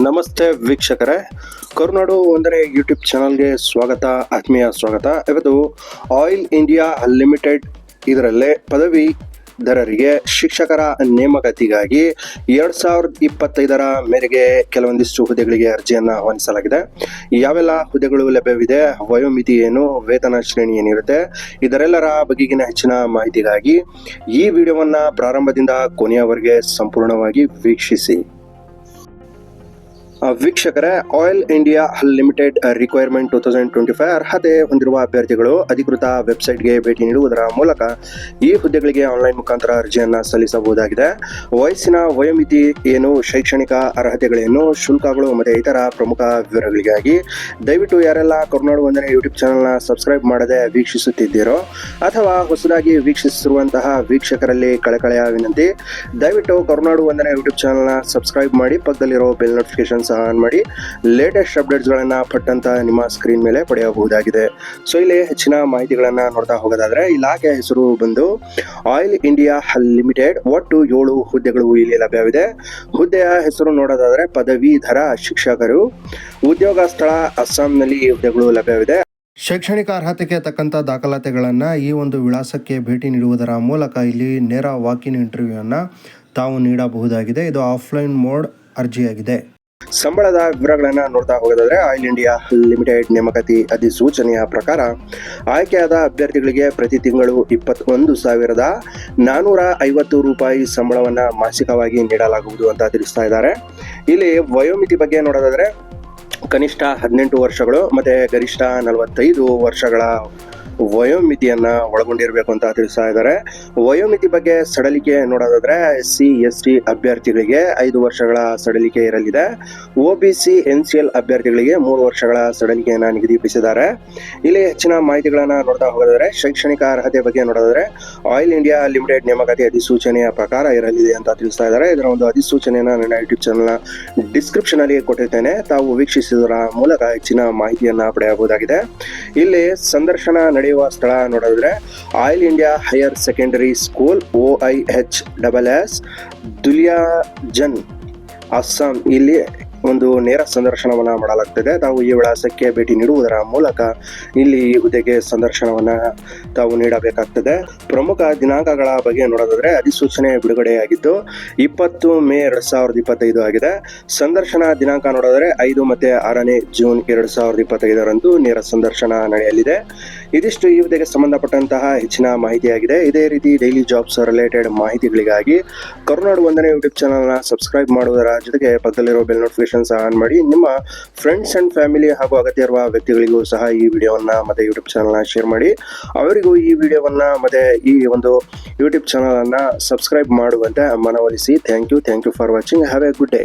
ನಮಸ್ತೆ ವೀಕ್ಷಕರೇ. ಕರುನಾಡು ಒಂದನೇ ಯೂಟ್ಯೂಬ್ ಚಾನಲ್ಗೆ ಸ್ವಾಗತ, ಆತ್ಮೀಯ ಸ್ವಾಗತ. ಇವತ್ತು ಆಯಿಲ್ ಇಂಡಿಯಾ ಲಿಮಿಟೆಡ್ ಇದರಲ್ಲೇ ಪದವಿಧರರಿಗೆ ಶಿಕ್ಷಕರ ನೇಮಕಾತಿಗಾಗಿ ಎರಡು ಸಾವಿರದ ಇಪ್ಪತ್ತೈದರ ಮೇರೆಗೆ ಕೆಲವೊಂದಿಷ್ಟು ಹುದ್ದೆಗಳಿಗೆ ಅರ್ಜಿಯನ್ನು ಆಹ್ವಾನಿಸಲಾಗಿದೆ ಯಾವೆಲ್ಲ ಹುದ್ದೆಗಳು ಲಭ್ಯವಿದೆ, ವಯೋಮಿತಿ ಏನು, ವೇತನ ಶ್ರೇಣಿ ಏನಿರುತ್ತೆ ಇದರೆಲ್ಲರ ಬಗೆಗಿನ ಹೆಚ್ಚಿನ ಮಾಹಿತಿಗಾಗಿ ಈ ವಿಡಿಯೋವನ್ನು ಪ್ರಾರಂಭದಿಂದ ಕೊನೆಯವರೆಗೆ ಸಂಪೂರ್ಣವಾಗಿ ವೀಕ್ಷಿಸಿ. ವೀಕ್ಷಕರೇ, oil India limited requirement two thousand twenty five ಅರ್ಹತೆ ಹೊಂದಿರುವ ಅಭ್ಯರ್ಥಿಗಳು ಅಧಿಕೃತ ವೆಬ್ಸೈಟ್ಗೆ ಭೇಟಿ ನೀಡುವುದರ ಮೂಲಕ ಈ ಹುದ್ದೆಗಳಿಗೆ ಆನ್ಲೈನ್ ಮುಖಾಂತರ ಅರ್ಜಿಯನ್ನು ಸಲ್ಲಿಸಬಹುದಾಗಿದೆ. ವಯಸ್ಸಿನ ವಯೋಮಿತಿ ಏನು, ಶೈಕ್ಷಣಿಕ ಅರ್ಹತೆಗಳೇನು, ಶುಲ್ಕಗಳು ಮತ್ತು ಇತರ ಪ್ರಮುಖ ವಿವರಗಳಿಗಾಗಿ ದಯವಿಟ್ಟು ಯಾರೆಲ್ಲ ಕರುನಾಡು ಒಂದನೇ ಯೂಟ್ಯೂಬ್ ಚಾನಲ್ನ ಸಬ್ಸ್ಕ್ರೈಬ್ ಮಾಡದೆ ವೀಕ್ಷಿಸುತ್ತಿದ್ದೀರೋ ಅಥವಾ ಹೊಸದಾಗಿ ವೀಕ್ಷಿಸಿರುವಂತಹ ವೀಕ್ಷಕರಲ್ಲಿ ಕಳಕಳೆಯ ವಿನಂತಿ, ದಯವಿಟ್ಟು ಕರುನಾಡು ಒಂದನೇ ಯೂಟ್ಯೂಬ್ ಚಾನಲ್ನ ಸಬ್ಸ್ಕ್ರೈಬ್ ಮಾಡಿ ಪಕ್ಕದಲ್ಲಿರೋ ಬೆಲ್ ನೋಟಿಫಿಕೇಶನ್ ಸಹ ಆನ್ ಮಾಡಿ ಲೇಟೆಸ್ಟ್ ಅಪ್ಡೇಟ್ಸ್ಗಳನ್ನು ಪಟ್ಟಂತ ನಿಮ್ಮ ಸ್ಕ್ರೀನ್ ಮೇಲೆ ಪಡೆಯಬಹುದಾಗಿದೆ. ಸೊ ಇಲ್ಲಿ ಹೆಚ್ಚಿನ ಮಾಹಿತಿಗಳನ್ನು ನೋಡ್ತಾ ಹೋಗೋದಾದ್ರೆ ಇಲಾಖೆ ಹೆಸರು ಬಂದು ಆಯಿಲ್ ಇಂಡಿಯಾ ಲಿಮಿಟೆಡ್ ಒಟ್ಟು ಏಳು ಹುದ್ದೆಗಳು ಇಲ್ಲಿ ಲಭ್ಯವಿದೆ. ಹುದ್ದೆಯ ಹೆಸರು ನೋಡೋದಾದ್ರೆ ಪದವೀಧರ ಶಿಕ್ಷಕರು. ಉದ್ಯೋಗ ಸ್ಥಳ ಅಸ್ಸಾಂನಲ್ಲಿ ಈ ಹುದ್ದೆಗಳು ಲಭ್ಯವಿದೆ. ಶೈಕ್ಷಣಿಕ ಅರ್ಹತೆಗೆ ತಕ್ಕಂಥ ದಾಖಲಾತಿಗಳನ್ನು ಈ ಒಂದು ವಿಳಾಸಕ್ಕೆ ಭೇಟಿ ನೀಡುವುದರ ಮೂಲಕ ಇಲ್ಲಿ ನೇರ ವಾಕಿನ್ ಇಂಟರ್ವ್ಯೂವನ್ನು ತಾವು ನೀಡಬಹುದಾಗಿದೆ. ಇದು ಆಫ್ಲೈನ್ ಮೋಡ್ ಅರ್ಜಿಯಾಗಿದೆ. ಸಂಬಳದ ವಿವರಗಳನ್ನು ನೋಡ್ತಾ ಹೋಗೋದಾದ್ರೆ ಆಯಿಲ್ ಇಂಡಿಯಾ ಲಿಮಿಟೆಡ್ ನೇಮಕಾತಿ ಅಧಿಸೂಚನೆಯ ಪ್ರಕಾರ ಆಯ್ಕೆಯಾದ ಅಭ್ಯರ್ಥಿಗಳಿಗೆ ಪ್ರತಿ ತಿಂಗಳು ಇಪ್ಪತ್ತೊಂದು ಸಾವಿರದ ನಾನ್ನೂರ ಐವತ್ತು ರೂಪಾಯಿ ಸಂಬಳವನ್ನು ಮಾಸಿಕವಾಗಿ ನೀಡಲಾಗುವುದು ಅಂತ ತಿಳಿಸ್ತಾ ಇದ್ದಾರೆ. ಇಲ್ಲಿ ವಯೋಮಿತಿ ಬಗ್ಗೆ ನೋಡೋದಾದ್ರೆ ಕನಿಷ್ಠ ಹದಿನೆಂಟು ವರ್ಷಗಳು, ಮತ್ತೆ ಗರಿಷ್ಠ ನಲವತ್ತೈದು ವರ್ಷಗಳ ವಯೋಮಿತಿಯನ್ನ ಒಳಗೊಂಡಿರಬೇಕು ಅಂತ ತಿಳಿಸ್ತಾ ಇದ್ದಾರೆ. ವಯೋಮಿತಿ ಬಗ್ಗೆ ಸಡಲಿಕೆ ನೋಡೋದಾದ್ರೆ ಎಸ್ ಸಿ, ಎಸ್, ಟಿ ಅಭ್ಯರ್ಥಿಗಳಿಗೆ ಐದು ವರ್ಷಗಳ ಸಡಲಿಕೆ ಇರಲಿದೆ. O B N C L ಅಭ್ಯರ್ಥಿಗಳಿಗೆ ಮೂರು ವರ್ಷಗಳ ಸಡಲಿಕೆಯನ್ನು ನಿಗದಿಪಡಿಸಿದ್ದಾರೆ. ಇಲ್ಲಿ ಹೆಚ್ಚಿನ ಮಾಹಿತಿಗಳನ್ನ ನೋಡ್ತಾ ಹೋಗೋದಾದ್ರೆ ಶೈಕ್ಷಣಿಕ ಅರ್ಹತೆ ಬಗ್ಗೆ ನೋಡೋದಾದ್ರೆ ಆಯಿಲ್ ಇಂಡಿಯಾ ಲಿಮಿಟೆಡ್ ನೇಮಕಾತಿ ಅಧಿಸೂಚನೆಯ ಪ್ರಕಾರ ಇರಲಿದೆ ಅಂತ ತಿಳಿಸ್ತಾ ಇದ್ದಾರೆ. ಇದರ ಒಂದು ಅಧಿಸೂಚನೆಯನ್ನ ನನ್ನ ಯೂಟ್ಯೂಬ್ ಚಾನಲ್ನ ಡಿಸ್ಕ್ರಿಪ್ಷನ್ ಅಲ್ಲಿ ಕೊಟ್ಟಿರ್ತೇನೆ. ತಾವು ವೀಕ್ಷಿಸುವುದರ ಮೂಲಕ ಹೆಚ್ಚಿನ ಮಾಹಿತಿಯನ್ನ ಪಡೆಯಬಹುದಾಗಿದೆ. ಇಲ್ಲಿ ಸಂದರ್ಶನ ನಡೆಯುವ ಸ್ಥಳ ನೋಡಿದ್ರೆ oil India higher secondary school O I H double S Duliajan, Assam. ಇಲ್ಲಿ ಒಂದು ನೇರ ಸಂದರ್ಶನವನ್ನ ಮಾಡಲಾಗ್ತದೆ. ತಾವು ಈ ವಿಳಾಸಕ್ಕೆ ಭೇಟಿ ನೀಡುವುದರ ಮೂಲಕ ಇಲ್ಲಿ ಈ ಹುದ್ದೆಗೆ ಸಂದರ್ಶನವನ್ನ ತಾವು ನೀಡಬೇಕಾಗ್ತದೆ. ಪ್ರಮುಖ ದಿನಾಂಕಗಳ ಬಗ್ಗೆ ನೋಡೋದಾದರೆ ಅಧಿಸೂಚನೆ ಬಿಡುಗಡೆಯಾಗಿದ್ದು, ಇಪ್ಪತ್ತು ಮೇ ಎರಡ್ ಸಾವಿರದ ಇಪ್ಪತ್ತೈದು ಆಗಿದೆ. ಸಂದರ್ಶನ ದಿನಾಂಕ ನೋಡಿದ್ರೆ ಐದು ಮತ್ತೆ ಆರನೇ ಜೂನ್ ಎರಡು ಸಾವಿರದ ಇಪ್ಪತ್ತೈದರಂದು ನೇರ ಸಂದರ್ಶನ ನಡೆಯಲಿದೆ. ಇದಿಷ್ಟು ಈ ಹುದ್ದೆಗೆ ಸಂಬಂಧಪಟ್ಟಂತಹ ಹೆಚ್ಚಿನ ಮಾಹಿತಿಯಾಗಿದೆ. ಇದೇ ರೀತಿ ಡೈಲಿ ಜಾಬ್ಸ್ ರಿಲೇಟೆಡ್ ಮಾಹಿತಿಗಳಿಗಾಗಿ ಕರುನಾಡು ಒಂದನೇ ಯೂಟ್ಯೂಬ್ ಚಾನಲ್ನ ಸಬ್ಸ್ಕ್ರೈಬ್ ಮಾಡುವುದರ ಜೊತೆಗೆ ಪಕ್ಕದಲ್ಲಿರೋ ಬೆಲ್ ನೋಟಿಫಿಕೇಶನ್ಸ್ ಆನ್ ಮಾಡಿ. ನಿಮ್ಮ ಫ್ರೆಂಡ್ಸ್ ಅಂಡ್ ಫ್ಯಾಮಿಲಿ ಹಾಗೂ ಅಗತ್ಯ ಇರುವ ವ್ಯಕ್ತಿಗಳಿಗೂ ಸಹ ಈ ವಿಡಿಯೋವನ್ನ ಮತ್ತೆ ಯೂಟ್ಯೂಬ್ ಚಾನಲ್ನ ಶೇರ್ ಮಾಡಿ. ಅವರಿಗೂ ಈ ವಿಡಿಯೋವನ್ನ ಮತ್ತೆ ಈ ಒಂದು ಯೂಟ್ಯೂಬ್ ಚಾನಲನ್ನು ಸಬ್ಸ್ಕ್ರೈಬ್ ಮಾಡುವಂತೆ ಮನವೊಲಿಸಿ. Thank you thank you for watching have a good day